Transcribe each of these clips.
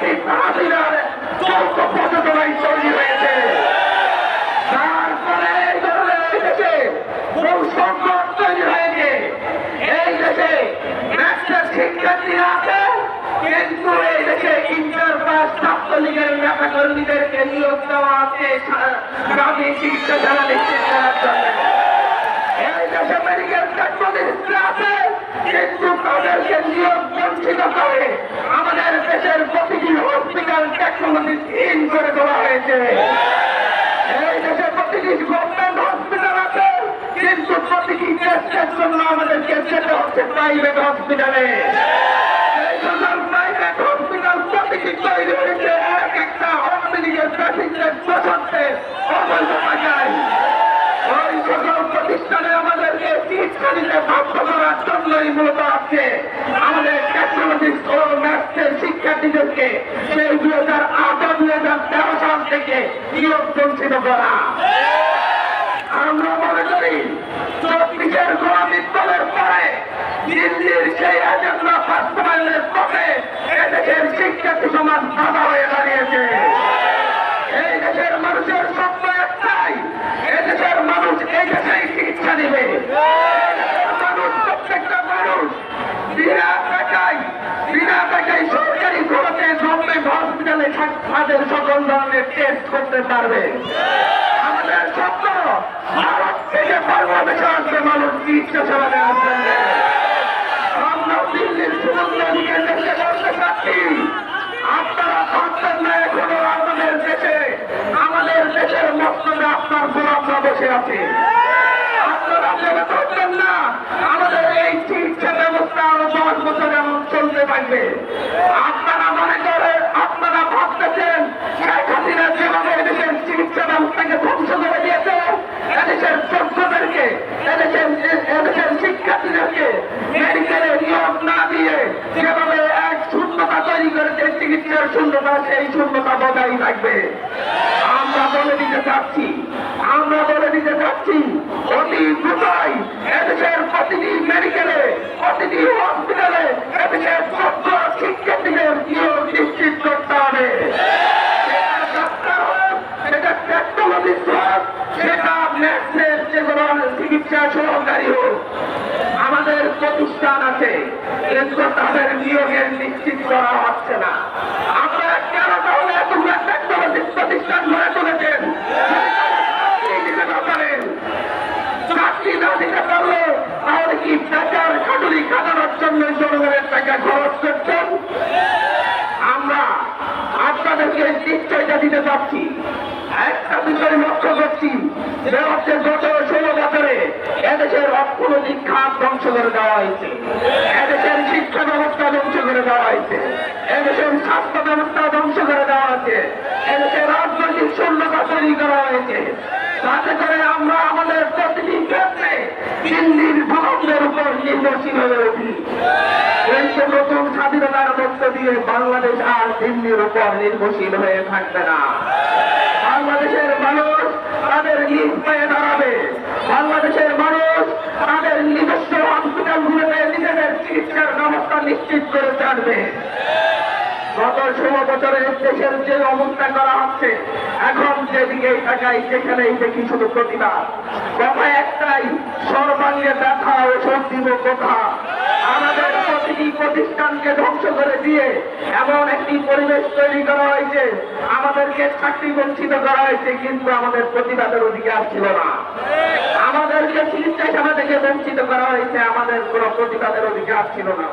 শেখ হাসিনার চৌদ্দ পচেতনায় তৈরি হয়েছে তারপরে এই ধরনের এই দেশে বহু সংকট তৈরি হয়েছে এই দেশে ম্যাস্টার শিক্ষার্থীরা আছে কিন্তু এই দেশে ইন্টার পাস ছাত্রলীগের নেতা কর্মীদেরকে নিয়োগ দেওয়া আছে গ্রামে শিক্ষা দ্বারা নিশ্চিত করার জন্য এই দেশে মেডিকেল ছাত্রদের আছে, কিন্তু তাদেরকে নিয়োগ বঞ্চিত করে। টেকনোলজি ইন করে দেওয়া হয়েছে। এই দেশে প্রতিটি গভর্নমেন্ট হসপিটাল আছে, কিন্তু প্রতিটি টেস্টের জন্য আমাদেরকে যেতে হচ্ছে প্রাইভেট হসপিটালে প্রাইভেট হসপিটাল প্রতিষ্ঠানে আমাদেরকে শিক্ষার্থীদেরকে সেই দুই হাজার আট দুই হাজার তেরো সাল থেকে নিয়োগ বঞ্চিত করা আমরা মনে করি, চব্বিশের গোলামিত্তলের পরে দিল্লির সেই এজেন্ডা বাস্তবায়নের পথে এদেশের শিক্ষার্থী সমাজ বাধা হয়ে দাঁড়িয়েছে এই দেশের মানুষের স্বপ্ন একটাই এদেশের মানুষ এই দেশেই চিকিৎসা দিবে মানুষ প্রত্যেকটা মানুষ বিনা টাকায় বিনা টাকায় সরকারি খরচে গভর্নমেন্ট হসপিটালে তাদের সকল ধরনের টেস্ট করতে পারবে। আমাদের স্বপ্ন, ভারত থেকে বাংলাদেশে আসবে মানুষ চিকিৎসা সেবা দেওয়ার জন্য আমরা দিল্লির সুমন্দ দিকে চেষ্টা করতে চাচ্ছি আপনারা ভাবছেন না এখনও আমাদের দেশে আমাদের দেশের মস্তবে আপনার গোলামরা বসে আছে। আপনারা ভেবে করছেন না, আমাদের এই চিকিৎসা ব্যবস্থা আরও দশ বছর এমন চলতে পারবে আপনারা মনে করেন আপনারা ভাবতেছেন শেখ হাসিনা যেভাবে এদেশের চিকিৎসা ব্যবস্থাকে ধ্বংস করে দিয়েছে এদেশের যোগ্যদেরকে এদেশের এদেশের শিক্ষার্থীদেরকে মেডিকেলে নিয়োগ না দিয়ে যেভাবে এক শূন্যতা তৈরি করেছে চিকিৎসার শূন্যতা সেই শূন্যতা বজায় থাকবে আমরা বলে দিতে চাচ্ছি, আমরা বলে দিতে চাচ্ছি, অতি দ্রুতই এদেশের প্রতিটি মেডিকেলে, প্রতিটি হসপিটালে এদেশের যোগ্য শিক্ষার্থীদের নিয়োগ নিশ্চিত করতে হবে। সেটা টেকনোলজিস্ট হোক, সেটা ম্যাথসের যে কোনো চিকিৎসা সহকারী হোক আমাদের প্রতিষ্ঠান আছে। কিন্তু তাদের নিয়োগের নিশ্চিত করা হচ্ছে না। আপনারা কেন তাহলে প্রতিষ্ঠান দিতে পারলে তাহলে কি আমরা আপনাদেরকে নিশ্চয়তা দিতে চাচ্ছি। একটা বিষয় লক্ষ্য করছি যে হচ্ছে গত বছরে এদেশের অর্থনৈতিক খাত ধ্বংস করে দেওয়া হয়েছে। এদেশের শিক্ষা ব্যবস্থা ধ্বংস করে দেওয়া হয়েছে। এদেশের স্বাস্থ্য ব্যবস্থা ধ্বংস করে দেওয়া হয়েছে। এদেশের রাজনৈতিক শূন্যতা তৈরি করা হয়েছে। তাতে করে আমরা আমাদের প্রতিটি ক্ষেত্রে দিল্লির ভবনদের উপর নির্ভরশীল হয়ে উঠি। কিন্তু নতুন স্বাধীনতার মধ্য দিয়ে বাংলাদেশ আর দিল্লির উপর নির্ভরশীল হয়ে থাকবে না। বাংলাদেশের মানুষ তাদের নিজ পায়ে দাঁড়াবে। বাংলাদেশের মানুষ তাদের নিজস্ব হসপিটালগুলোতে নিজেদের চিকিৎসার ব্যবস্থা নিশ্চিত করে ছাড়বে। গত ষোলো বছরে দেশের যে অবস্থা করা হচ্ছে, এখন যেদিকে তাকাই সেখানেই দেখি শুধু প্রতিবাদ। কথা একটাই, সর্বাঙ্গে ব্যথা ও সর্দিব কথা আমাদের প্রতিটি প্রতিষ্ঠানকে ধ্বংস করে দিয়ে এমন একটি পরিবেশ তৈরি করা হয়েছে, আমাদেরকে চাকরি বঞ্চিত করা হয়েছে, কিন্তু আমাদের প্রতিবাদের অধিকার ছিল না। আমাদেরকে চিকিৎসা সেবা থেকে বঞ্চিত করা হয়েছে, আমাদের কোনো প্রতিবাদের অধিকার ছিল না।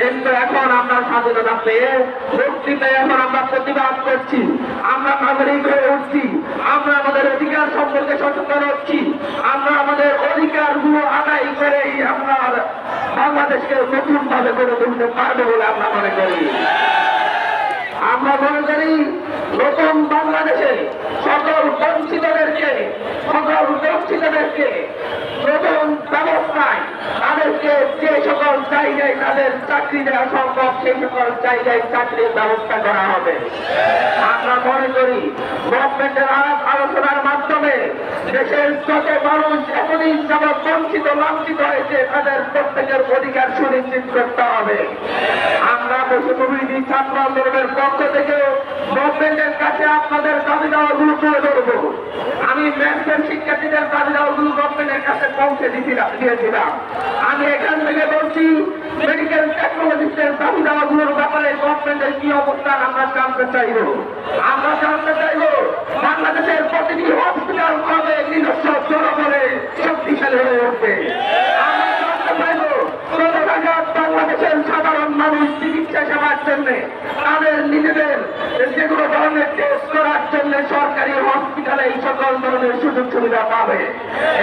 কিন্তু এখন আমরা স্বাধীনতা পেয়ে, মুক্তি পেয়ে এখন আমরা প্রতিবাদ করছি। আমরা নাগরিক হয়ে উঠছি। আমরা আমাদের অধিকার সম্পর্কে সচেতন হচ্ছি। আমরা আমাদের অধিকারগুলো আদায় করেই আমরা বাংলাদেশকে নতুন ভাবে গড়ে তুলতে পারব বলে আমরা মনে করি। আমরা মনে করি নতুন বাংলাদেশে সকল বঞ্চিতদেরকে সকল বঞ্চিতদেরকে নতুন ব্যবস্থায় তাদেরকে যে সকল জায়গায় তাদের চাকরি দেওয়া সম্ভব সেই সকল জায়গায় চাকরির ব্যবস্থা করা হবে। আমরা মনে করি গভর্নমেন্টের আলোচনার দেশের যত মানুষ এতদিন যাবৎ বঞ্চিত, লাঞ্ছিত হয়েছে, তাদের প্রত্যেকের অধিকার সুনিশ্চিত করতে হবে। আমরা বসুবিধি ছাত্র আন্দোলনের পক্ষ থেকে গভর্নমেন্টের কাছে আপনাদের দাবি দাওয়াগুলো তুলে ধরবো। আমি ম্যাথসের শিক্ষার্থীদের দাবি দাওয়াগুলো গভর্নমেন্টের কাছে পৌঁছে দিয়েছিলাম। আমি এখান থেকে বলছি মেডিকেল টেকনোলজিস্টের দাবি দাওয়াগুলোর ব্যাপারে গভর্নমেন্টের কি অবস্থান আমরা জানতে চাইব। আমরা জানতে চাইব, বাংলাদেশের প্রতিটি হসপিটাল কবে নিজস্ব জনগণে শক্তিশালী হয়ে উঠবে। বাংলাদেশের সাধারণ মানুষ চিকিৎসা সেবার জন্য, তাদের নিজেদের যেগুলো ধরনের টেস্ট করার জন্য সরকারি হসপিটালে এই সকল ধরনের সুযোগ সুবিধা পাবে।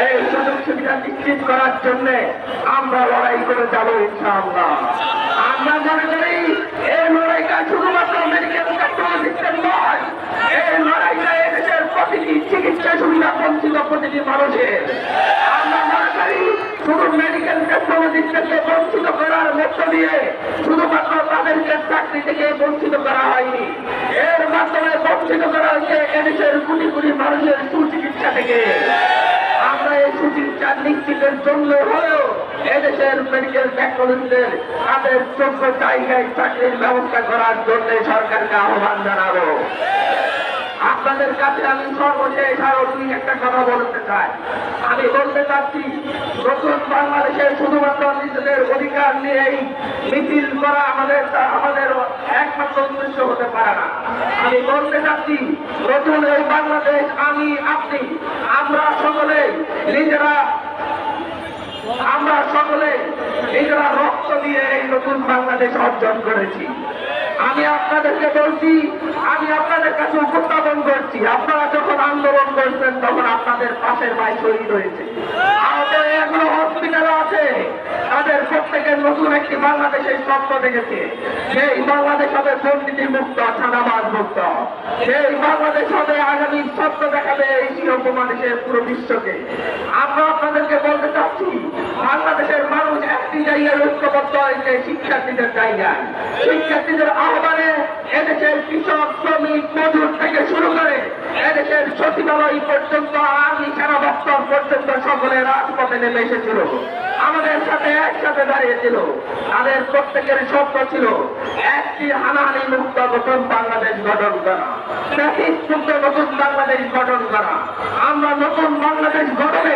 এই সুযোগ সুবিধা নিশ্চিত করার জন্য আমরা লড়াই করে যাব ইনশাআল্লাহ। আমরা মনে করি এই লড়াইটা শুধুমাত্র মেডিকেল টেকনোলজিস্টের নয় এই লড়াইটা চিকিৎসা সুবিধা বঞ্চিত প্রতিটি মানুষের। আমরা শুধু মেডিকেল টেকনোলজিস্টকে বঞ্চিত করার মধ্য দিয়ে শুধুমাত্র তাদেরকে চাকরি থেকে বঞ্চিত করা হয়নি। এর মাধ্যমে বঞ্চিত করা হয়েছে এদেশের কোটি কোটি মানুষের সুচিকিৎসা থেকে। আমরা এই সুচিকিৎসা নিশ্চিতের জন্য হলেও এদেশের মেডিকেল টেকনোলজিদের তাদের যোগ্য জায়গায় চাকরির ব্যবস্থা করার জন্য সরকারকে আহ্বান জানাব। আপনাদের কাছে আমি সর্বশেষ আরও দুই একটা কথা বলতে চাই। আমি বলতে চাচ্ছি, নতুন বাংলাদেশে শুধুমাত্র নিজেদের অধিকার নিয়েই মিছিল করা আমাদের আমাদের একমাত্র উদ্দেশ্য হতে পারে না। আমি বলতে চাচ্ছি, নতুন এই বাংলাদেশ আমি, আপনি, আমরা সকলে নিজেরা, আমরা সকলে নিজেরা রক্ত দিয়ে এই নতুন বাংলাদেশ অর্জন করেছি। আমি আপনাদেরকে বলছি, আমি আপনাদের কাছে উপস্থাপন করছি। আপনারা যখন আন্দোলন করছেন, তখন আপনাদের পাশের ভাই শহীদ হয়েছে। আমাদের এগুলো হসপিটাল আছে। তাদের প্রত্যেকের নতুন একটি বাংলাদেশের স্বপ্ন দেখেছে। সেই বাংলাদেশ হবে দুর্নীতি মুক্ত ছাদাবাদ মুক্ত। সেই বাংলাদেশ হবে আগামী স্বপ্ন দেখাবে এই উপমহাদেশের পুরো বিশ্বকে। আমরা আপনাদেরকে বলতে চাচ্ছি, বাংলাদেশের মানুষ একটি জায়গায় ঐক্যবদ্ধ হয়েছে শিক্ষার্থীদের জায়গায়। শিক্ষার্থীদের আহ্বানে এদেশের কৃষক, শ্রমিক, মজুর থেকে শুরু করে এদেশের সচিবালয় পর্যন্ত, আর্মি সেনা দপ্তর পর্যন্ত সকলে রাজপথে নেমে এসেছিল। আমাদের সাথে একসাথে দাঁড়িয়েছিল তাদের প্রত্যেকের স্বপ্ন ছিল একটি হানাহানি মুক্ত নতুন বাংলাদেশ গঠন করা। মুক্ত নতুন বাংলাদেশ গঠন করা। আমরা নতুন বাংলাদেশ গঠনে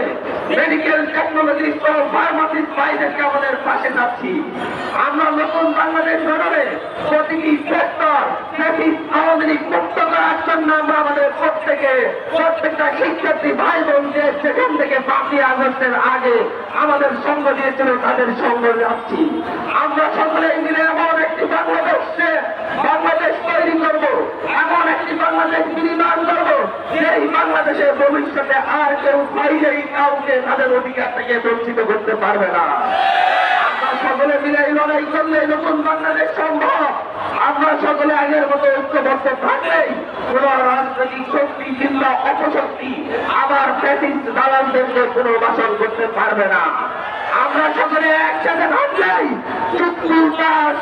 মেডিকেল টেকনোলজিস্ট ও ফার্মাসিস্ট ভাইদেরকে আমাদের পাশে যাচ্ছি। আমরা নতুন বাংলাদেশ গঠনে প্রতিটি সেক্টর আওয়ামী লীগ মুক্ত করার জন্য আমরা আমাদের প্রত্যেকে, প্রত্যেকটা শিক্ষার্থী ভাই বোনদের সেখান থেকে পাঁচই আগস্টের আগে আমাদের সঙ্গ দিয়েছিল, তাদের সঙ্গ যাচ্ছি। আমরা সকলে মিলে এমন একটি বাংলাদেশে বাংলাদেশ তৈরি করব, এমন একটি বাংলাদেশ বিনির্মাণ করব, যেই বাংলাদেশের ভবিষ্যতে আর কেউ বাইরেই কাউকে তাদের অধিকার থেকে বঞ্চিত করতে পারবে না। সকলে মিলে এই লড়াই করলে নতুন বাংলাদেশ সম্ভব। আমরা সকলে আগের মতো ঐক্যবদ্ধ থাকলেই কোন রাজনৈতিক শক্তি কিংবা অপশক্তি আবার ফ্যাসিস্ট দালালদেরকে পুনর্বাসন করতে পারবে না। আমরা সকলে একসাথে থাকলেই চুক্তি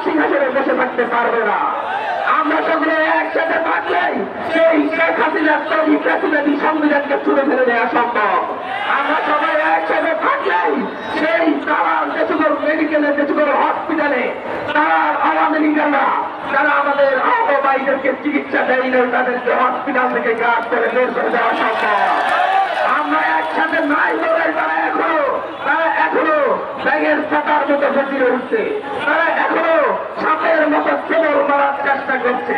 সিংহাসনে বসে থাকতে পারবে না। আমরা সকলে একসাথে থাকলেই সেই শেখ হাসিনার তৈরি প্রেসিডেন্ট সংবিধানকে ছুড়ে ফেলে দেওয়া সম্ভব। আমরা সবাই একসাথে থাকলেই সেই তারা যেসব মেডিকেলে যেসব হসপিটালে তারা যারা আমাদের চিকিৎসা দেয় না তাদেরকে হসপিটাল থেকে কাজ করে বের করে দেওয়া সম্ভব। আমরা একসাথে নাই লড়াই তারা এখনও তারা এখনও ব্যাগের মতো উঠছে তারা এখনও সাপের মতো চোর মারার চেষ্টা করছে।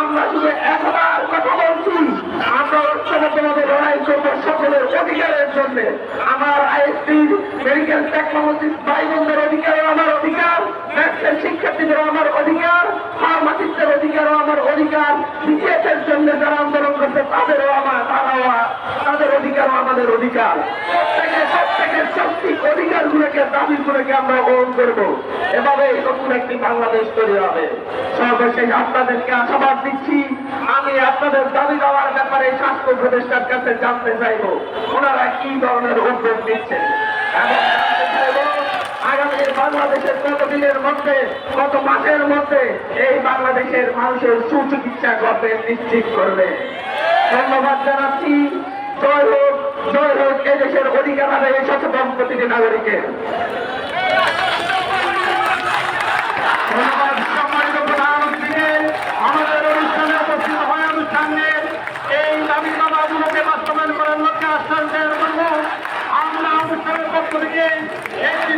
আমরা শুধু একবার কথা বলছি, আমরা ঐক্যবদ্ধভাবে লড়াই করব সকলের অধিকারের জন্য। আমার আইএসপি মেডিকেল টেকনোলজিস্ট ভাই বোনদের অধিকারও আমার অধিকার, ম্যাথসের শিক্ষার্থীদের আমার অধিকার ফার্মাসিস্টের অধিকারও আমার অধিকার, বিসিএসের জন্য যারা আন্দোলন করছে, তাদেরও আমার, তারাও তাদের অধিকারও আমাদের অধিকার। প্রত্যেকের প্রত্যেকের শক্তি অধিকারগুলোকে, দাবিগুলোকে আমরা গ্রহণ করব। এভাবে নতুন একটি বাংলাদেশ তৈরি আমি আপনাদের ব্যাপারে স্বাস্থ্য উপদেষ্টার জানতে চাইব। ওনারা কি ধরনের উদ্যোগ নিচ্ছেন? এবং জানতে চাইব আগামী বাংলাদেশের মধ্যে, কত মাসের মধ্যে এই বাংলাদেশের মানুষের সুচিকিৎসা করবে নিশ্চিত করবে? ধন্যবাদ জানাচ্ছি। জয় হোক জয় হোক, এদেশের অধিকার আদায়ে সচেতন প্রতিটি নাগরিকের। ধন্যবাদ আমাদের অনুষ্ঠানে উপস্থিত এই দাবিনামাগুলোকে বাস্তবায়ন করার লক্ষ্যে আশ্বাস আমরা অনুষ্ঠানের পক্ষ থেকে একটি